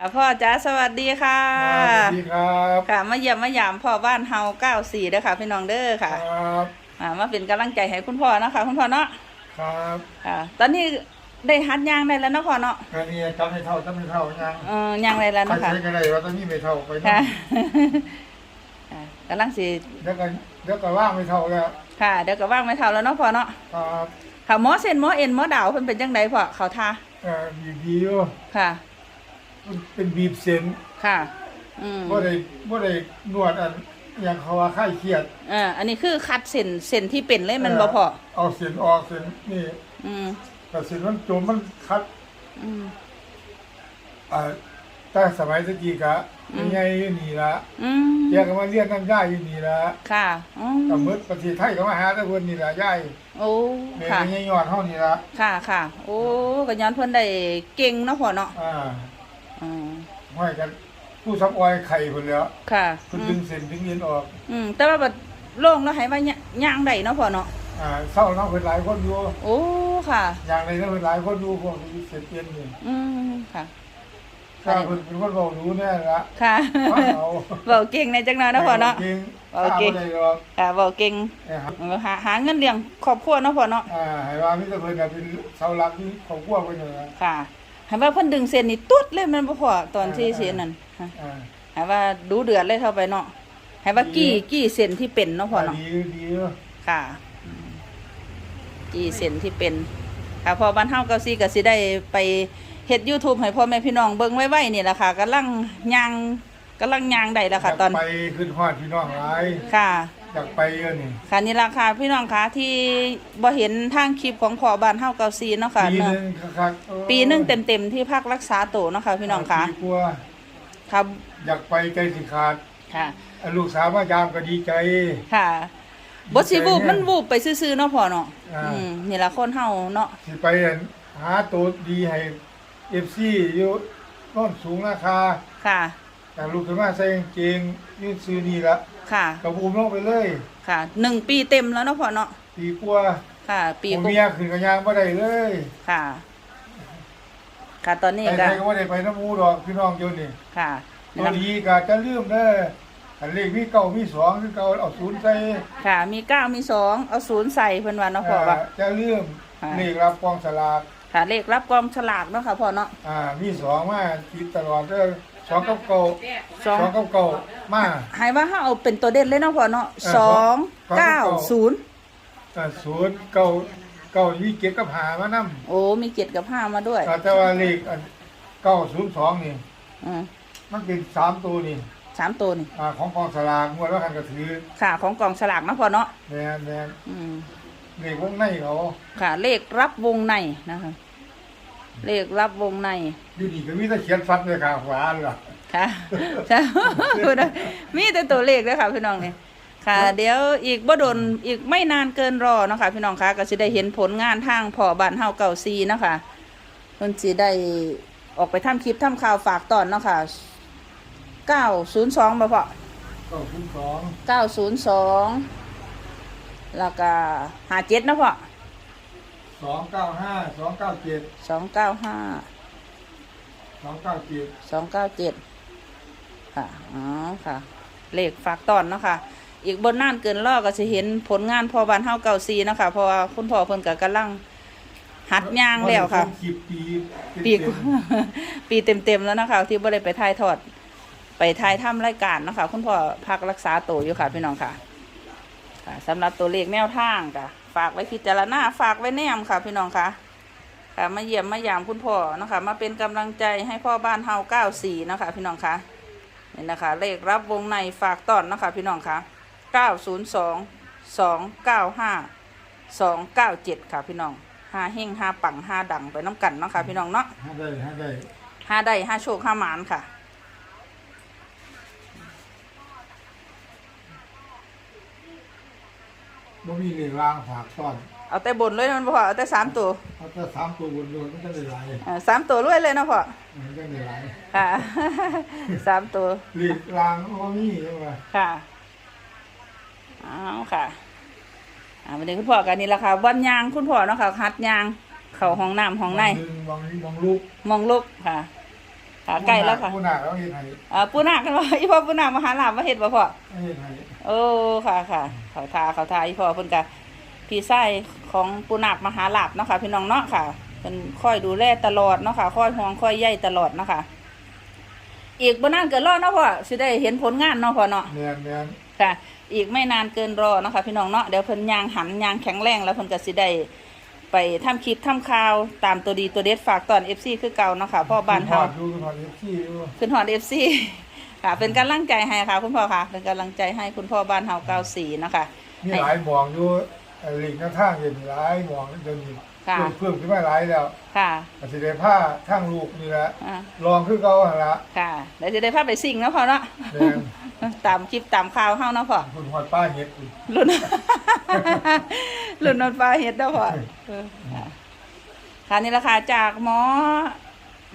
อะพ่อจ๋าสวัสดีค่ะ สวัสดีครับค่ะมาเยี่ยมมายามพ่อบ้านเฮาเก้าสี่เด้อค่ะ พี่น้องเด้อคค่ะรับอ่ามาเป็นกำลังใจให้คุณพ่อเนาะคะคุณพ่อเนาะครับค่ะ ตอนนี้ได้หัดย่างได้แล้วเนาะพ่อเนาะแค่นี้จำไม่เท่าจำไม่เท่ายังเออย่างได้แล้วใครเนาะค่ะใช้กันได้ว่าตอนนี้ไม่เท่าไปนะค่ะอ่ากำลังสิเดี๋ยวก็เดี๋ยวก็ว่างไม่เท่าแล้วค่ะเดี๋ยวก็ว่างไม่เท่าแล้วเนาะพ่อเนาะครับค่ะหมอเส้นหมอเอ็นหมอดาวเพิ่นเป็นจังไดพ่อเขาท่าเอ่อบีบดีอยู่ค่ะ มันเป็นบีบเส้นค่ะ อืม บ่ได้บ่ได้นวดอันอย่างเขาว่าไข้เครียดอ่าอันนี้คือคัดเส้นเส้นที่เป็นเลยมันบ่พอเอาเส้นออกเส้นนี่อืมแต่เส้นมันจมมันคัดอืม อ่าตั้งสมัยตะกี้กะอืม ใหญ่อยู่นี่ละอืมแยกกันมาเรียนน้ำย่ายอยู่นี่ละค่ะอืมกับมืดประเทศไทยก็มาหาแต่เพิ่นนี่ละย่ายโอ้แม่ค่ะ ใหญ่ยอดเฮานี่ละค่ะค่ะ โอ้ก็ย้อนเพิ่นได้เก่งเนาะพ่อเนาะอ่าอืม ห้อยกันผู้ซับออยไข่พุ่นแล้วค่ะเพิ่นอืดึมงเส้นดึงเอ็นออกอืมแต่ว่าบัดโล่งแล้วให้ว่าย่าย่างได้เนาะพ่อเนาะอ่าเศร้าเนาะเพิ่นหลายคนอยู่โอ้ค่ะ อย่างไรเนาะเพิ่นหลายคนอยู่พวกนี้เส้นเอ็นนี่อืมค่ะถ้าเพิ่นเป็นคนเว้ารู้แน่ละค่ะฟังเอาเว้าเก่งในจังหน่อยเนาะพ่อเนาะเก่งเอาเก่งข้าบ่ได้หรอกค่ะเว้าเก่งเอ้ยครับเออหาหาเงินเลี้ยงครอบครัวเนาะพ่อเนาะอ่าให้ว่ามีแต่เพิ่นน่ะเป็นเสาหลักที่ของครัวเพิ่นนั่นล่ะค่ะ ให้ว่าเพิ่นดึงเส้นนี่ตุ๊ดเลยแมันบ่พอตอนที่อ่าเส้นนั่นค่ะอ่าให้ว่าดูเดือดเลยเท่าไปเนาะให้ว่ากี้กี้เส้นที่เป็นเนาะพ่อเนาะ ดีดีอยู่ค่ะอืมกี่เส้นที่เป็นค่ะพอบ้านเฮาก็สิก็สิได้ไปเฮ็ด YouTube ให้พ่อแม่พี่น้องเบิ่งไว้ๆนี่แหละค่ะกำลังย่างกำลังย่างได้แล้วค่ะ ตอนอยากไปขึ้นฮอดพี่น้องหลายค่ะ อยากไปเออนี่ค่ะนี่ล่ะค่ะพี่น้องคะที่บ่เห็นทางคลิปของพ่อบ้านเฮาเกาซีเนาะค่ะปีหเนาะนึงคักๆเออปีหนึงเต็มๆที่พักรักษาตัวเนาะค่ะพี่น้องคะปีกว่าครับอยากไปใจสิขาดค่ะลูกสาวมายามก็ดีใจ ค่ะบ่สิวูบมันวูบไปซื่อๆเนาะพ่อเนาะอ่า อืมนี่ล่ะคนเฮาเนาะสิไปหาตัวดีให้เอฟซีอยู่โน้นสูงราคาค่ะ แต่ลูกขึ้นมาใส่กางเกงยืดซื้อนี่ละค่ะ กระบูมลงไปเลย ค่ะหนึ่งปีเต็มแล้วเนาะพ่อเนาะปีกว่าค่ะ ปีผมกว่าเมียขึ้นกับยางบ่ได้เลยค่ะ ค่ะตอนนี้ไปไหก็นก็บ่ได้ไปน้ำหมูดอกพี่น้องอยู่นี่ค่ะตัวดีก็จะลืมเด้ออันเลขมีเก้ามีสองคือเก่าเอาศูนย์ใส่ค่ะ มีเก้ามีสองเอาศูนย์ใส่เพิ่นว่าเนาะพ่อว่าอ่าจะลืมค่ะ เลขรับกองสลาก ค่ะเลขรับกองฉลากเนาะค่ะพ่อเนาะอ่ามีสองมาคิดตลอดเด้อ สองกับเก่าสอง สองกับเก่ามาให้ว่าเฮาเอาเป็นตัวเด่นเลยเนาะพ่อเนาะเออสองสองเก้าเก้าศูนย์อ่าศูนย์เก่าเก่ามีเกียรติกับหามานํโอ้มีเจ็ดกับห้ามาด้วยแต่ว่าเลขอันเก้าศูนย์สองนี่ อืมมันเป็นสามตัวนี่สามตัวนี่อ่าของกองสลากงวดแล้วคันก็ถือค่ะของกองฉลากเนาะพ่อเนาะแม่นแม่นอืมเลขวงในเขาค่ะเลขรับวงในนะคะ เลขรับวงใน อยู่นี่ก็มีแต่เขียนฟัดเลยค่ะขวาล่ะค่ะใช่ มีแต่ตัวเลขเลยค่ะพี่น้องนี่ค่ะ เดี๋ยวอีกบ่โดนอีกไม่นานเกินรอเนาะคะพี่น้องคะก็สิได้เห็นผลงานทางพ่อบ้านเฮาเก่าซีเนาะคะเพิ่นสิได้ออกไปทำคลิปทำข่าวฝากตอนเนาะค่ะ902บ่พ่อเก้าศูนย์สอง902แล้วก็57เนาะพ่อ สองเก้าห้าสองเก้าเจ็ด295สองเก้าเจ็ดสองเก้าเจ็ดค่ะอ๋อค่ะ เลขฝากตอนเนาะค่ะ อีกบนน่านเกินรอก็จะเห็นผลงานพอบานเฮาเก่าซีเนาะค่ะเพราะว่าคุณพ่อเพิ่นก็กำลังหัดย่างแล้วค่ะมันสิบปีปีเต็กมว่าปีเต็มๆแล้วนะคะที่บ่ได้ไปถ่ายทอด ไปถ่ายทำรายการเนาะคะคุณพ่อพักรักษาตัวอยู่ค่ะพี่น้องค่ะค่ะสำหรับตัวเลขแนวทางค่ะ ฝากไว้พิจารณาฝากไว้แนมค่ะ พี่น้องค่ะค่ะมาเยี่ยมมายามคุณพ่อเนาะคะมาเป็นกำลังใจให้พ่อบ้านเฮาเก้าสี่นาะคะพี่น้องคะนี่นะคะ เลขรับวงในฝากต้อนเนาะคะพี่น้องคะเก้าศูนย์สองสองเก้าห้าสองเก้าเจ็ดค่ะพี่น้องห้าเฮงห้าปังห้าดังไปน้ำกันเนาะค่ะพี่น้องเนาะห้าได้ห้าได้ห้าได้ห้าโชคห้าหมานค่ะ บ่มีเลขรางฝากซ่อนเอาแต่บนเลยมันบ่พอเอาแต่สามตัวเอาแต่สามตัวบนโดนมันจะได้หลายเอ่อสามตัวรวยเลยเนาะพ่อมันจะได้หลายค่ะ สามตัวเลขรางบ่มีใช่ไหมค่ะเอาค่ะอ่าวันนี้คุณพ่อกันนี่แหละค่ะวันยางคุณพ่อเนาะค่ะฮัดยาง เข้าห้องน้ำห้องในบางหนึ่งบางนี้บางลูกมองลุกค่ะ ค่ะค่ะใกล้แล้วค่ะ ผู้หน้าแล้วเห็นให้อ่าปูนาคกันว่าอีพ่อปูนาคมาหาลาบมาเฮ็ดบ่พ่อ เห็นให้โอ้ค่ะค่ะเขาทาเขาทาอีพ่อเพิ่นกะพี่ไส้ของปูนาคมหาลาบเนาะค่ะ พี่น้องเนาะค่ะเพิ่นคอยดูแลตลอดเนาะค่ะคอยห่วงคอยใยตลอดเนาะค่ะ อีกบ่นานเกินรอเนาะพ่อสิได้เห็นผลงานเนาะพ่อเนาะแม่นแม่นค่ะ อีกไม่นานเกินรอเนาะค่ะพี่น้องเนาะเดี๋ยวเพิ่นยางหันยางแข็งแรงแล้วเพิ่นก็สิได้ ไปทำคลิปทำข่าวตามตัวดีตัวเด็ดฝากตอน FC คือเก่าเนาะค่ะพ่อบ้านเฮาดูคุณพอดที่ดูขึ้นหอด FC ค่ะ เป็นกำลังใจให้ค่ะ คุณพ่อค่ะ เป็นกำลังใจให้คุณพ่อบ้านเฮาเก้าสีนะคะมีหลายหมองอยู่ไอ้ลิงกระทางเห็นหลายหมองเดี๋ยวนี้ค่ะเพิ่มขึ้นมาหลายแล้วค่ะอาสิได้ผ้าทางลูกนี่แหละอ่าลองคือเก่าหั่นละค่ะเดี๋ยวจะได้พาไปสิ่งเนาะพ่อเนาะ แม่น ตามคลิปตามข่าวเฮาเนาะพ่อ คุณหอดป้าเฮ็ดอีกรุ่น รุ่นนนฟ้าเฮ็ดเนาะพ่อเออค่ะค่ะนี่ราคาจากหมอ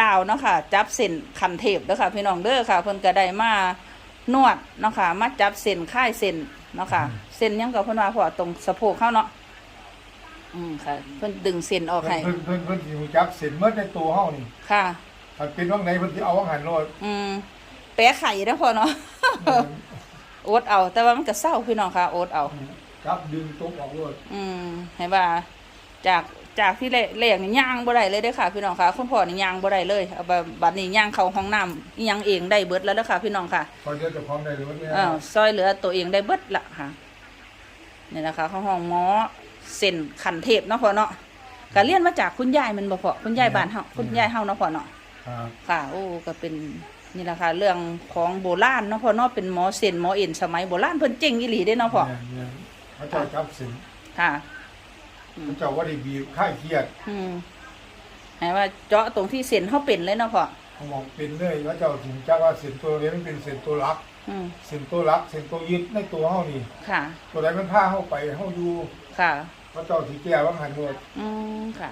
ดาวเนาะค่ะ จับเส้นคันเทปเด้อค่ะ พี่น้องเด้อค่ะเพิ่นก็ได้มานวดเนาะค่ะ มาจับเส้นค่ายเส้นเนาะค่ะ เส้นหยังก็เพิ่นว่าพ่อตรงสะโพกเฮาเนาะ อืมค่ะ เพิ่นดึงเส้นออกให้เพิ่นเพิ่นเพิ่นสิรู้จักเส้นเมื่อในตัวเฮานี่ค่ะ ถ้าเป็นว่างไหนเพิ่นสิเอาว่างหันโลดอืมแปะไข่เด้อพ่อเนาะโอ๊ตเอา แต่ว่ามันก็เศร้าพี่น้องค่ะโอ๊ตเอาจับดึงตกออกโลดอืมให้ว่า จากจากที่แรกนี่ย่างบ่ได้เลยเด้อค่ะ พี่น้องค่ะคุณพ่อนี่ย่างบ่ได้เลยเอาบัดบัดนี้ย่างเข้าห้องน้ำอิหยังเองได้เบิดแล้วเด้อค่ะ พี่น้องค่ะพอเดี๋ยวเจะพร้าขอมได้เลยเนี่ยเออซอยเหลือตัวเองได้เบิดละค่ะนี่นะคะเขาห้องหมอ เส้นขันเทพเนาะพ่อเนาะก็เรียนมาจากคุณยายแมันบ่พ่อคุณยายบ้านเฮาคุณยายเฮาเนาะพ่อเนาะครับค่ะโอ้ก็เป็นนี่แหละค่ะเรื่องของโบราณเนาะพ่อเนาะเป็นหมอเส้นหมอเอ็นสมัยโบราณเพิ่นเจ๋งอีหลีเด้เนาะพ่อแม่นแม่นเขาเจ้าจับเส้นค่ะเขาเจ้าว่าได้บีบค่ายเครียดอืมให้ว่าเจาะตรงที่เส้นเขาเป็นเลยเนาะพ่อเขามองเป็นเลยเขาเจ้าถึงจักว่าเส้นตัวนี้มันเป็นเส้นตัวหลักอืมเส้นตัวหลักเส้นตัวยึดในตัวเฮานี่ค่ะ ตัวใดมันพาเฮาไปเฮาอยู่ค่ะ เขาเจ้าสิแก้ว่างหันโลดอืมค่ะ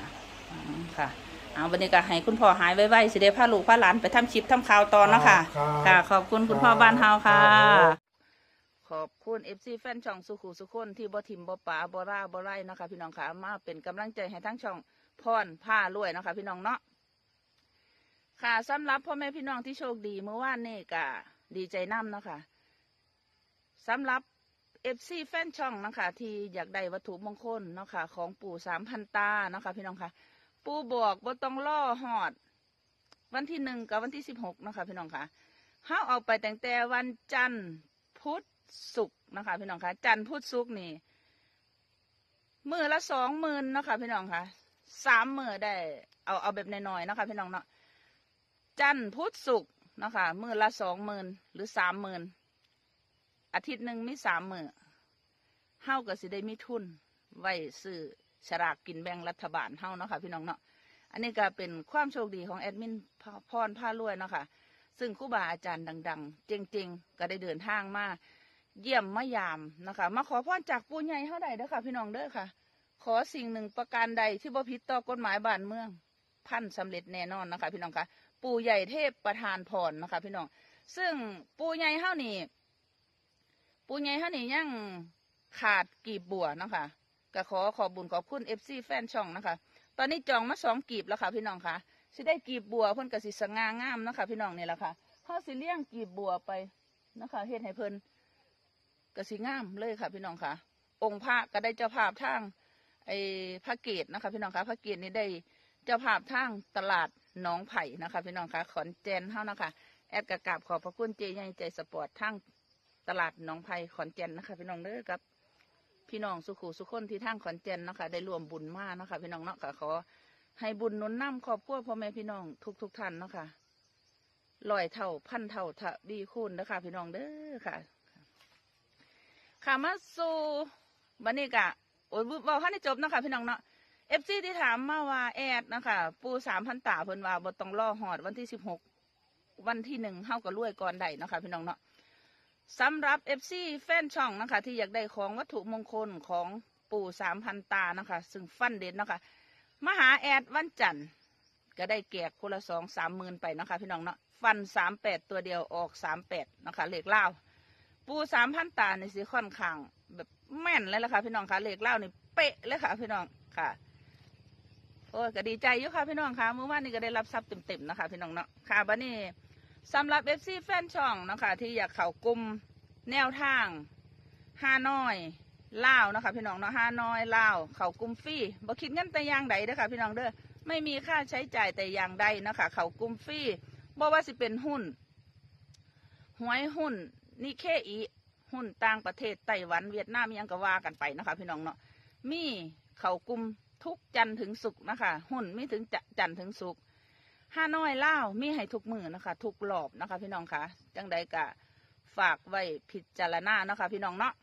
อืมค่ะเอาวันนี้ก็ให้คุณพ่อหายไวๆสิได้พาลูกพาหลานไปทำชิปทำข่าวตอนเนาะค่ะครับ ค่ะ ขอบคุณคุณพ่อบ้านเฮาค่ะ ครับ ขอบคุณเอฟซีแฟนช่องสุขุสุขคนที่บ่ทิมบ่ป่าบ่ราบ่ไร่เนาะคะ พี่น้องค่ะมาเป็นกำลังใจให้ทั้งช่องพรผ้ารวยเนาะคะ พี่น้องเนาะค่ะสำหรับพ่อแม่พี่น้องที่โชคดีเมื่อวานนี่ก็ดีใจนํเนาะค่ะสำหรับ เอฟซีแฟนช่องนะคะที่อยากได้วัตถุมงคลเนาะค่ะของปู่สามพันตาเนาะค่ะพี่น้องค่ะ ปู่บอกบ่ต้องล่อหอด วันที่หนึ่งกับวันที่สิบหกนะคะพี่น้องค่ะเฮาเอาไปแต่งแต่วันจันทร์พุธศุกร์นะคะพี่น้องค่ะ จันทร์พุธศุกร์นี่มือละสองหมื่นนะคะพี่น้องค่ะสามมือได้ เอาเอาแบบน้อยๆนะคะพี่น้องเนาะจันทร์พุธศุกร์นะคะมือละสองหมื่นหรือสามหมื่น อาทิตย์หนึ่งมีสามมือเฮาก็สิได้มีทุน ไว้ซื้อฉลากกินแบ่งรัฐบาลเฮาเนาะค่ะพี่น้องเนาะอันนี้ก็เป็นความโชคดีของแอดมินพรผ้ารวยเนาะค่ะซึ่งครูบาอาจารย์ดังๆเจงๆ ก็ได้เดินทางมาเยี่ยมมายามนะคะ มาขอพรจากปู่ใหญ่เท่าใดเด้อค่ะ พี่น้องเด้อค่ะ ขอสิ่งหนึ่งประการใดที่บ่ผิดต่อกฎหมายบ้านเมือง พันสำเร็จแน่นอนนะคะ พี่น้องค่ะ ปู่ใหญ่เทพประธานพรนะคะ พี่น้อง ซึ่งปู่ใหญ่เฮานี่ ปูใหญ่เฮานี่ยังขาดกีบบัวเนาะคะก็ขอขอบบุญขอบคุณเอฟซีแฟนช่องนะคะ ตอนนี้จองมาสองกีบแล้วค่ะพี่น้องค่ะสิได้กีบบัวเพิ่นกสิสง่างามเนาะคะพี่น้องนี่แหละค่ะเฮาสิเลี้ยงกีบบัวไปนะคะเฮ็ดให้เพิ่นกสิงามเลยค่ะ พี่น้องค่ะ องค์พระก็ได้เจ้าภาพทางไอ้พระเกตนะคะ พี่น้องค่ะพระเกตนี่ได้เจ้าภาพทางตลาดหนองไผ่นะคะ พี่น้องค่ะขอนแก่นเฮานะคะแอดกระกาบขอบพระคุณเจใหญ่ใจสปอร์ตทาง ตลาดหนองไผ่ขอนแก่นนะคะ พี่น้องเด้อครับ พี่น้องสุขุสุขคนที่ทางขอนแก่นนะคะได้รวมบุญมาเนะคะพี่น้องเนาะก็ขอให้บุญนุนนำครอบครัวพ่อแม่พี่น้องทุกทุกท่านเนาะค่ะลอยเท่าพันเท่าทะบีคูณนะคะพี่น้องเด้อค่ะ ค่ะมาสู่บันนี้กะโอ้ยบอกให้จบนะคะพี่น้องเนาะเอฟซีที่ถามมาว่าแอดนะคะปูสามพันตาเพิ่นว่าบ่ต้องรอหอดวันที่สิบหกวันที่หนึ่งเฮาก็รวยก่อนได้เนะคะพี่น้องเนาะ สำหรับ FC แฟนช่องนะคะ ที่อยากได้ของวัตถุมงคลของปู่สามพันตานะคะ ซึ่งฟันเด่นนะคะมหาแอดวันจันทร์ก็ได้แกกคนละสองสามหมื่นไปนะคะ พี่น้องเนาะฟันสามแปดตัวเดียวออกสามแปดนะคะเหลขเล่าปูสามพันตาในสีค่อนข้างแบบแม่นเลยละค่ะพี่น้องค่ะเหลขเล่านี่เป๊ะเลยค่ะ พี่น้องค่ะโอ้ยก็ดีใจอยู่ค่ะพี่น้องค่ะเมื่อวานนี้ก็ได้รับทรัพย์เต็มๆนะคะ พี่น้องเนาะค่ะบัดนี้ สำหรับเอฟซีแฟนช่องนะคะที่อยากเข้ากลุ่มแนวทางฮาน้อยเล่านะคะพี่น้องเนาะฮาน้อยเล่าเข้ากลุ่มฟรีบ่คิดเงินแต่อย่างใดเด้อค่ะพี่น้องเด้อไม่มีค่าใช้จ่ายแต่อย่างใดนะคะเข้ากลุ่มฟรีบ่ว่าสิเป็นหุ้นหวยหุ้นนิเคอีหุ้นต่างประเทศไต้หวันเวียดนามยังก็ว่ากันไปนะคะพี่น้องเนาะมีเข่ากลุ่มทุกจันทถึงสุกนะคะ หุ่นมีถึงจ,จันทถึงสุก ห้าน้อยเล่ามีให้ทุกมือนะคะ ทุกรอบนะคะ พี่น้องคะจังใดกะฝากไว้พิจารณานะคะ พี่น้องเนาะ